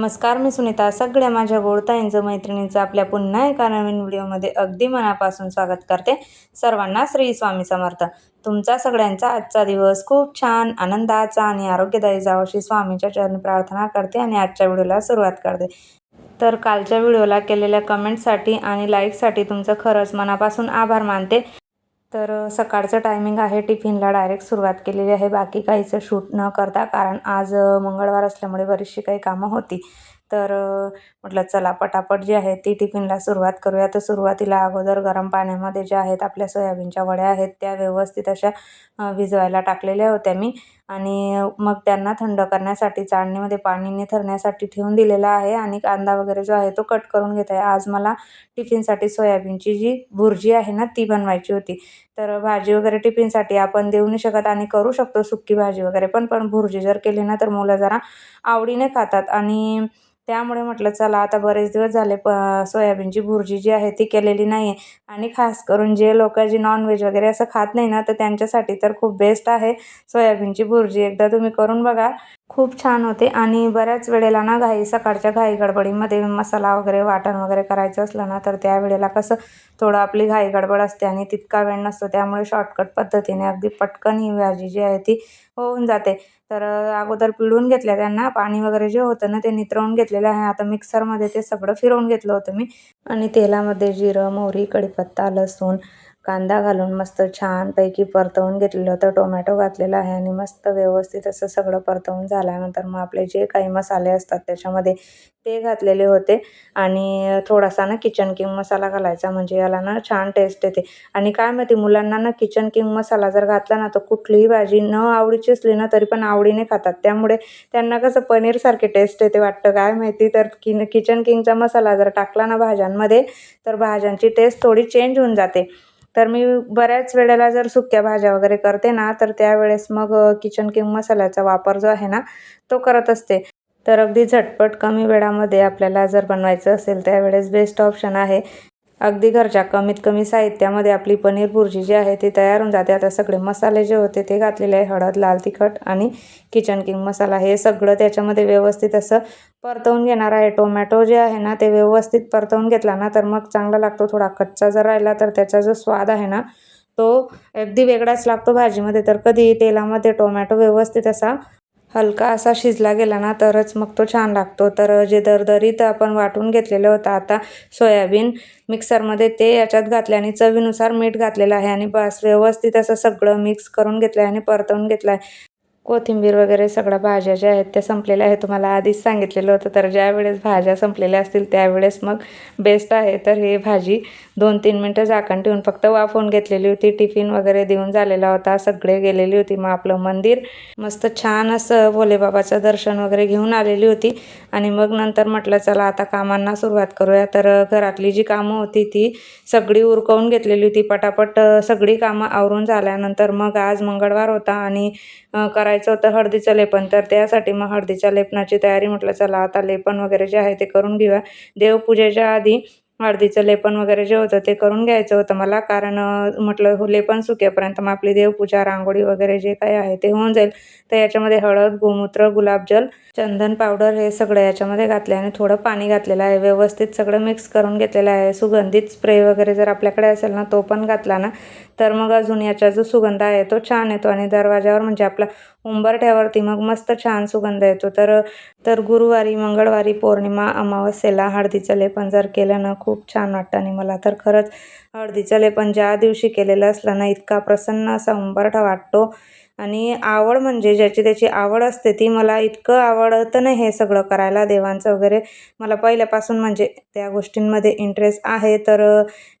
नमस्कार मी सुनीता. सगळ्या माझ्या गोडताईंचं मैत्रिणींचं आपल्या पुन्हा एका नवीन व्हिडिओमध्ये अगदी मनापासून स्वागत करते. सर्वांना श्री स्वामी समर्थ. तुमचा सगळ्यांचा आजचा दिवस खूप छान आनंदाचा आणि आरोग्यदायी जावं अशी स्वामीच्या चरणी प्रार्थना करते आणि आजच्या व्हिडिओला सुरुवात करते. तर कालच्या व्हिडिओला केलेल्या कमेंटसाठी आणि लाईकसाठी तुमचं खरंच मनापासून आभार मानते. तर सकाळचं टायमिंग आहे. टिफिनला डायरेक्ट सुरुवात केलेली आहे. बाकी काहीचं शूट न करता कारण आज मंगळवार असल्यामुळे बरीचशी काही कामं होती. तर म्हटलं चला पटापट जी आहे ती टिफिनला सुरुवात करूया. तर सुरुवातीला अगोदर गरम पाण्यामध्ये ज्या आहेत आपल्या सोयाबीनच्या वड्या आहेत त्या व्यवस्थित अशा भिजवायला टाकलेल्या होत्या मी. आणि मग त्यांना थंड करण्यासाठी चाळणीमध्ये पाणी निथरण्यासाठी ठेवून दिलेला आहे. आणि कांदा वगैरे जो आहे तो कट करून घेत आहे. आज मला टिफिनसाठी सोयाबीनची जी भुर्जी आहे ना ती बनवायची होती. तर भाजी वगैरे टिफिनसाठी आपण देऊ नाही शकत आणि करू शकतो सुक्की भाजी वगैरे पण. पण भुर्जी जर केली ना तर मुलं जरा आवडीने खातात. आणि त्यामुळे म्हटलं चला आता बरेच दिवस झाले प सोयाबीनची भुर्जी जी आहे ती केलेली नाही आहे आणि खास करून जे लोक जी नॉनव्हेज वगैरे असं खात नाही ना तर त्यांच्यासाठी तर खूप बेस्ट आहे सोयाबीनची भुर्जी. एकदा तुम्ही करून बघा. खूप छान होते. आणि बऱ्याच वेळेला ना घाई सकाळच्या घाई गडबडीमध्ये मसाला वगैरे वाटण वगैरे करायचं असलं ना तर त्यावेळेला कसं थोडं आपली घाई गडबड असते आणि तितका वेळ नसतो. त्यामुळे शॉर्टकट पद्धतीने अगदी पटकन ही भाजी जी आहे ती होऊन जाते. तर अगोदर पिळून घेतल्या त्यांना. पाणी वगैरे जे होतं ना ते नितळवून घेतलेलं आहे. आता मिक्सरमध्ये ते सगळं फिरवून घेतलं होतं मी. आणि तेलामध्ये जिरं मोहरी कढीपत्ता लसूण कांदा घालून मस्त छानपैकी परतवून घेतलेलं होतं. टोमॅटो घातलेला आहे आणि मस्त व्यवस्थित असं सगळं परतवून झाल्यानंतर मग आपले जे काही मसाले असतात त्याच्यामध्ये ते घातलेले होते. आणि थोडासा ना किचन किंग मसाला घालायचा म्हणजे याला ना छान टेस्ट येते. आणि काय माहिती मुलांना ना किचन किंग मसाला जर घातला ना तर कुठलीही भाजी न आवडीची असली ना तरी पण आवडीने खातात. त्यामुळे त्यांना कसं पनीरसारखी टेस्ट येते वाटतं. काय माहिती तर कि किचन किंगचा मसाला जर टाकला ना भाज्यांमध्ये तर भाज्यांची टेस्ट थोडी चेंज होऊन जाते. तर मी बऱ्याच वेळेला जर सुक्या भाज्या वगैरे करते ना तर त्यावेळेस मग किचन किंग मसाल्याचा वापर जो आहे ना तो करत असते. तर अगदी झटपट कमी वेळामध्ये आपल्याला जर बनवायचं असेल त्यावेळेस बेस्ट ऑप्शन आहे अगदी घरच्या कमीत कमी साहित्यामध्ये आपली पनीर भुर्जी जी आहे ती तयार होऊन जाते. आता सगळे मसाले जे होते ते घातलेले आहे. हळद लाल तिखट आणि किचन किंग मसाला. हे सगळं त्याच्यामध्ये व्यवस्थित असं परतवून घेणार आहे. टोमॅटो जे आहे ना ते व्यवस्थित परतवून घेतला ना तर मग चांगला लागतो. थोडा कच्चा जर राहिला तर त्याचा जो स्वाद आहे ना तो अगदी वेगळाच लागतो भाजीमध्ये. तर कधी तेलामध्ये टोमॅटो व्यवस्थित असा हलका असा शिजला गेला ना तरच मग तो छान लागतो. तर जे दरदरीत आपण वाटून घेतलेलं होतं आता सोयाबीन मिक्सरमध्ये ते याच्यात घातले आणि चवीनुसार मीठ घातलेलं आहे आणि बस व्यवस्थित असं सगळं मिक्स करून घेतलं आहे आणि परतवून घेतलं आहे कोथिंबीर वगैरे सगळ्या भाज्या ज्या आहेत त्या संपलेल्या आहेत. तुम्हाला आधीच सांगितलेलं होतं तर ज्या वेळेस भाज्या संपलेल्या असतील त्यावेळेस मग बेस्ट आहे. तर हे भाजी दोन तीन मिनटं झाकण ठेवून फक्त वाफवून घेतलेली होती. टिफिन वगैरे देऊन झालेला होता. सगळे गेलेली होती मग आपलं मंदिर. मस्त छान असं भोलेबाबाचं दर्शन वगैरे घेऊन आलेली होती. आणि मग नंतर म्हटलं चला आता कामांना सुरुवात करूया. तर घरातली जी कामं होती ती सगळी उरकवून घेतलेली होती. पटापट सगळी कामं आवरून झाल्यानंतर मग आज मंगळवार होता आणि करायचं करायचं होतं हळदीचं लेपन. तर त्यासाठी मग हळदीच्या लेपनाची तयारी म्हटलं चला आता लेपन वगैरे जे आहे ते करून घेऊया. देवपूजेच्या आधी हळदीचं लेपन वगैरे जे होतं ते करून घ्यायचं होतं मला कारण म्हटलं हो लेपन सुकेपर्यंत मग आपली देवपूजा रांगोळी वगैरे जे काही आहे ते होऊन जाईल. तर याच्यामध्ये हळद गोमूत्र गुलाबजल चंदन पावडर हे सगळं याच्यामध्ये घातले आणि थोडं पाणी घातलेलं आहे. व्यवस्थित सगळं मिक्स करून घेतलेलं आहे. सुगंधित स्प्रे वगैरे जर आपल्याकडे असेल ना तो पण घातला ना तर मग अजून याचा जो सुगंध आहे तो छान येतो आणि दरवाजावर म्हणजे आपला उंबरठ्यावरती मग मस्त छान सुगंध येतो. तर तर गुरुवारी मंगळवारी पौर्णिमा अमावस्येला हळदीचं लेपन जर केलं ना खूप छान वाटतं. आणि मला तर खरंच हळदीचं लेपन ज्या दिवशी केलेलं असलं ना इतका प्रसन्न असा उंबरठा वाटतो. आणि आवड म्हणजे ज्याची त्याची आवड असते ती मला इतकं आवडतं नाही हे सगळं करायला. देवांचं वगैरे मला पहिल्यापासून म्हणजे त्या गोष्टींमध्ये इंटरेस्ट आहे. तर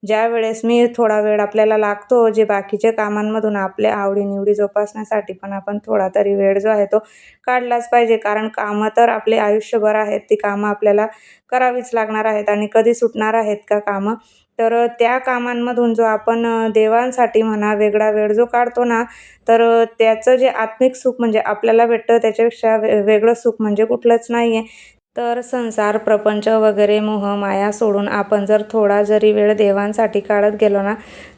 ज्या वेळेस मी थोडा वेळ आपल्याला लागतो जे बाकीच्या कामांमधून आपल्या आवडीनिवडी जोपासण्यासाठी पण आपण थोडा तरी वेळ जो आहे तो काढलाच पाहिजे. कारण कामं तर आपले आयुष्यभर आहेत ती कामं आपल्याला करावीच लागणार आहेत आणि कधी सुटणार आहेत का कामं? तर त्या कामांमधून जो आपण देवांसाठी म्हणा वेगळा वेळ जो काढतो ना तर त्याचं जे आत्मिक सुख म्हणजे आपल्याला भेटतं त्याच्यापेक्षा वे वेगळं सुख म्हणजे कुठलंच नाही आहे तर संसार प्रपंच वगैरे मोह माया सोडून आपण जर थोडा जरी वेळ देवांसाठी काढत गेलो ना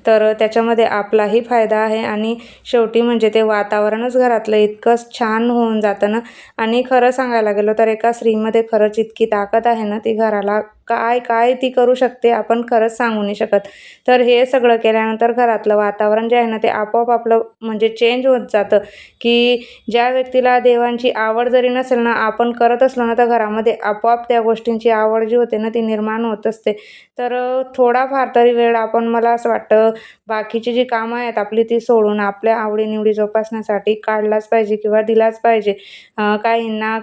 तर त्याच्यामध्ये आपलाही फायदा आहे आणि शेवटी म्हणजे ते वातावरणच घरातलं इतकंच छान होऊन जातं ना. आणि खरं सांगायला गेलो तर एका स्त्रीमध्ये खरंच इतकी ताकद आहे ना ती घराला काय काय ती करू शकते आपण खरंच सांगू नाही शकत. तर हे सगळं केल्यानंतर घरातलं वातावरण जे आहे ना ते आपोआप आपलं म्हणजे चेंज होत जातं. की ज्या व्यक्तीला देवांची आवड जरी नसेल ना आपण करत असलो ना तर घरामध्ये आपोआप त्या गोष्टींची आवड जी होते ना ती निर्माण होत असते. तर थोडाफार तरी वेळ आपण मला असं वाटतं बाकीची जी कामं आहेत आपली ती सोडून आपल्या आवडीनिवडी जोपासण्यासाठी काढलाच पाहिजे किंवा दिलाच पाहिजे. काहींना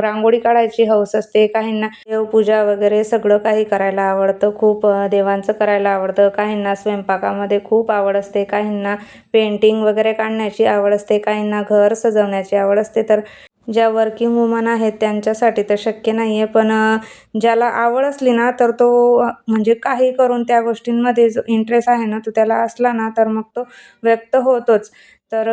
रांगोळी काढायची हौस असते काहींना देवपूजा वगैरे सगळं सगळं काही करायला आवडतं. खूप देवांचं करायला आवडतं. काहींना स्वयंपाकामध्ये खूप आवड असते. काहींना पेंटिंग वगैरे काढण्याची आवड असते. काहींना घर सजवण्याची आवड असते. तर ज्या वर्किंग वुमन आहेत त्यांच्यासाठी तर शक्य नाही आहे पण ज्याला आवड असली ना तर तो म्हणजे काही करून त्या गोष्टींमध्ये जो इंटरेस्ट आहे ना तो त्याला असला ना तर मग तो व्यक्त होतोच. तर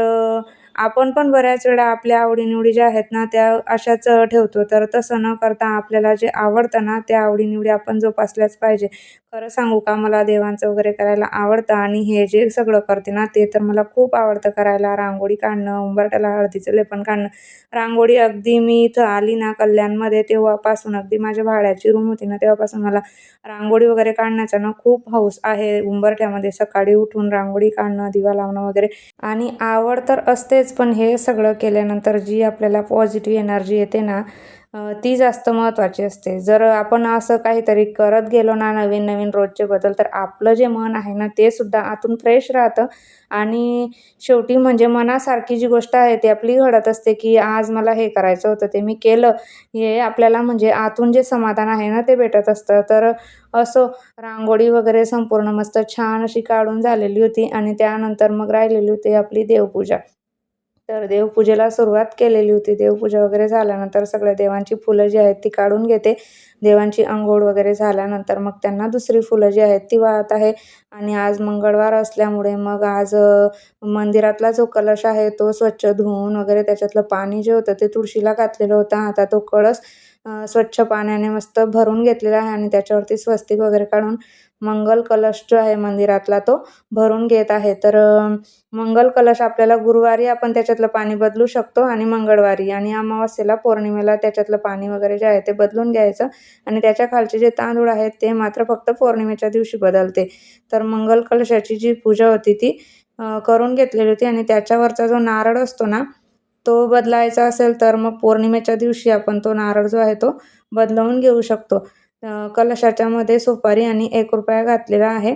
आपण पण बऱ्याच वेळा आपल्या आवडीनिवडी ज्या आहेत ना त्या अशाच ठेवतो. तर तसं न करता आपल्याला जे आवडतं ना त्या आवडीनिवडी आपण जोपासल्याच पाहिजे. खरं सांगू का मला देवांचं वगैरे करायला आवडतं आणि हे जे सगळं करते ना ते तर मला खूप आवडतं करायला. रांगोळी काढणं उंबरट्याला हळदीचं लेपन काढणं. रांगोळी अगदी मी इथं आली ना कल्याणमध्ये तेव्हापासून अगदी माझ्या भाड्याची रूम होती ना तेव्हापासून मला रांगोळी वगैरे काढण्याचा ना खूप हौस आहे. उंबरठ्यामध्ये सकाळी उठून रांगोळी काढणं दिवा लावणं वगैरे. आणि आवड तर असतेच पण हे सगळं केल्यानंतर जी आपल्याला पॉझिटिव्ह एनर्जी येते ना ती जास्त महत्त्वाची असते. जर आपण असं काहीतरी करत गेलो ना नवीन नवीन रोजचे बदल तर आपलं जे मन आहे ना ते सुद्धा आतून फ्रेश राहतं. आणि शेवटी म्हणजे मनासारखी जी गोष्ट आहे ती आपली घडत असते की आज मला हे करायचं होतं ते मी केलं. हे आपल्याला म्हणजे आतून जे समाधान आहे ना ते भेटत असतं. तर असं रांगोळी वगैरे संपूर्ण मस्त छान अशी काढून झालेली होती आणि त्यानंतर मग राहिलेली होती आपली देवपूजा. तर देवपूजेला सुरुवात केलेली होती. देवपूजा वगैरे झाल्यानंतर सगळ्या देवांची फुलं जी आहेत ती काढून घेते. देवांची अंघोळ वगैरे झाल्यानंतर मग त्यांना दुसरी फुलं जी आहेत ती वाहत आहे. आणि आज मंगळवार असल्यामुळे मग आज मंदिरातला जो कलश आहे तो स्वच्छ धुवून वगैरे त्याच्यातलं पाणी जे होतं ते तुळशीला घातलेलं होतं. आता तो कळस स्वच्छ पाण्याने मस्त भरून घेतलेला आहे आणि त्याच्यावरती स्वस्तिक वगैरे काढून मंगल कलश जो आहे मंदिरातला तो भरून घेत आहे. तर मंगल कलश आपल्याला गुरुवारी आपण त्याच्यातलं पाणी बदलू शकतो आणि मंगळवारी आणि अमावस्येला पौर्णिमेला त्याच्यातलं पाणी वगैरे जे आहे ते बदलून घ्यायचं आणि त्याच्या खालचे जे तांदूळ आहेत ते मात्र फक्त पौर्णिमेच्या दिवशी बदलते. तर मंगल कलशाची जी पूजा होती ती करून घेतलेली होती आणि त्याच्यावरचा जो नारळ असतो ना तो बदलायचा असेल तर मग पौर्णिमेच्या दिवशी आपण तो नारळ जो आहे तो बदलवून घेऊ शकतो. कलशाच्यामध्ये सुपारी आणि एक रुपया घातलेला आहे.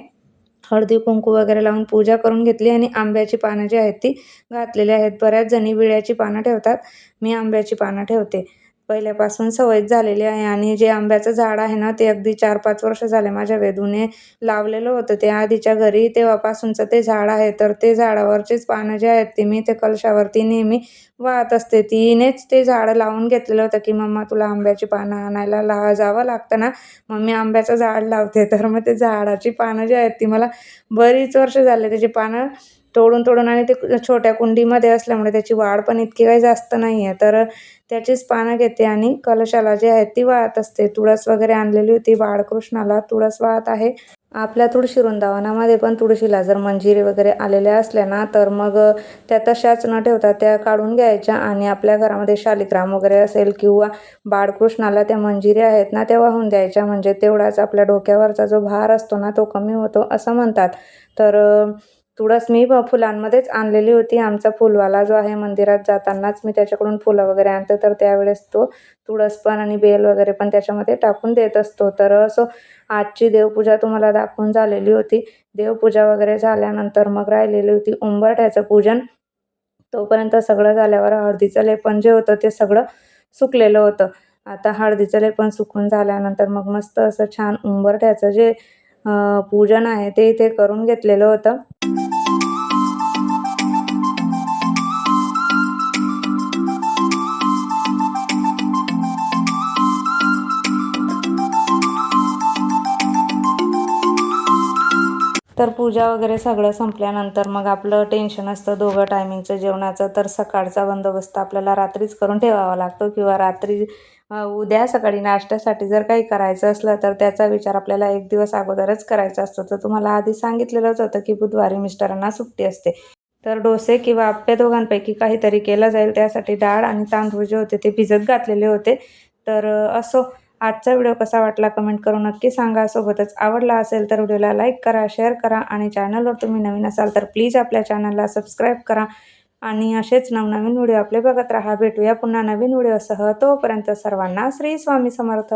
हळदी कुंकू वगैरे लावून पूजा करून घेतली आणि आंब्याची पानं जी आहेत ती घातलेली आहेत. बऱ्याच जणी विड्याची पानं ठेवतात. मी आंब्याची पानं ठेवते. पहिल्यापासून सवयच झालेली आहे आणि जे आंब्याचं झाड आहे ना ते अगदी चार पाच वर्ष झाले माझ्या वेदूने लावलेलं होतं. ते आधीच्या घरी तेव्हापासूनचं ते झाड आहे. तर ते झाडावरचेच पानं जे आहेत ते मी ते कलशावरती नेहमी वाहत असते. तिनेच ते झाड लावून घेतलेलं होतं की मम्मा तुला आंब्याची पानं आणायला ला जावं लागतं ना? मग मी आंब्याचं झाड लावते. तर मग ते झाडाची पानं जी आहेत ती मला बरीच वर्ष झाले. त्याची पानं तोडून तोडून आणि ते छोट्या कुंडीमध्ये असल्यामुळे त्याची वाढ पण इतकी काही जास्त नाही आहे. तर त्याचीच पानं घेते आणि कलशाला जी आहे ती वाहत असते. तुळस वगैरे आणलेली होती बाळकृष्णाला. तुळस वाहत आहे. आपल्या तुळशी वृंदावनामध्ये पण तुळशीला जर मंजिरी वगैरे आलेल्या असल्या ना तर मग त्या तशाच न ठेवता त्या काढून घ्यायच्या आणि आपल्या घरामध्ये शालिग्राम वगैरे असेल किंवा बाळकृष्णाला त्या मंजिरी आहेत ना त्या वाहून द्यायच्या. म्हणजे तेवढाच आपल्या डोक्यावरचा जो भार असतो ना तो कमी होतो असं म्हणतात. तर तुळस मी फुलांमध्येच आणलेली होती. आमचा फुलवाला जो आहे मंदिरात जातानाच मी त्याच्याकडून फुलं वगैरे आणते. तर त्यावेळेस तो तुळस पण आणि बेल वगैरे पण त्याच्यामध्ये टाकून देत असतो. तर असं आजची देवपूजा तुम्हाला दाखवून झालेली होती. देवपूजा वगैरे झाल्यानंतर मग राहिलेली होती उंबरठ्याचं पूजन. तोपर्यंत सगळं झाल्यावर हळदीचं लेपन जे होतं ते सगळं सुकलेलं होतं. आता हळदीचं लेपन सुकून झाल्यानंतर मग मस्त असं छान उंबरठ्याचं जे पूजन आहे ते इथे करून घेतलेलं होतं. तर पूजा वगैरे सगळं संपल्यानंतर मग आपलं टेन्शन असतं दोघं टायमिंगचं जेवणाचं. तर सकाळचा बंदोबस्त आपल्याला रात्रीच करून ठेवावा लागतो किंवा रात्री उद्या सकाळी नाश्त्यासाठी जर काही करायचं असलं तर त्याचा विचार आपल्याला एक दिवस अगोदरच करायचा असतो. तर तुम्हाला आधी सांगितलेलंच होतं की बुधवारी मिस्टरांना सुट्टी असते. तर डोसे किंवा आप्पे दोघांपैकी काहीतरी केलं जाईल. त्यासाठी डाळ आणि तांदूळ जे होते ते भिजत घातलेले होते. तर असो. आजचा व्हिडिओ कसा वाटला कमेंट करून नक्की सांगा. सोबतच आवडला असेल तर व्हिडिओला लाईक करा शेअर करा आणि चॅनलवर तुम्ही नवीन असाल तर प्लीज आपल्या चॅनलला सबस्क्राईब करा. आणि असेच नवनवीन व्हिडिओ आपले बघत राहा. भेटूया पुन्हा नवीन व्हिडिओसह. तोपर्यंत सर्वांना श्री स्वामी समर्थ.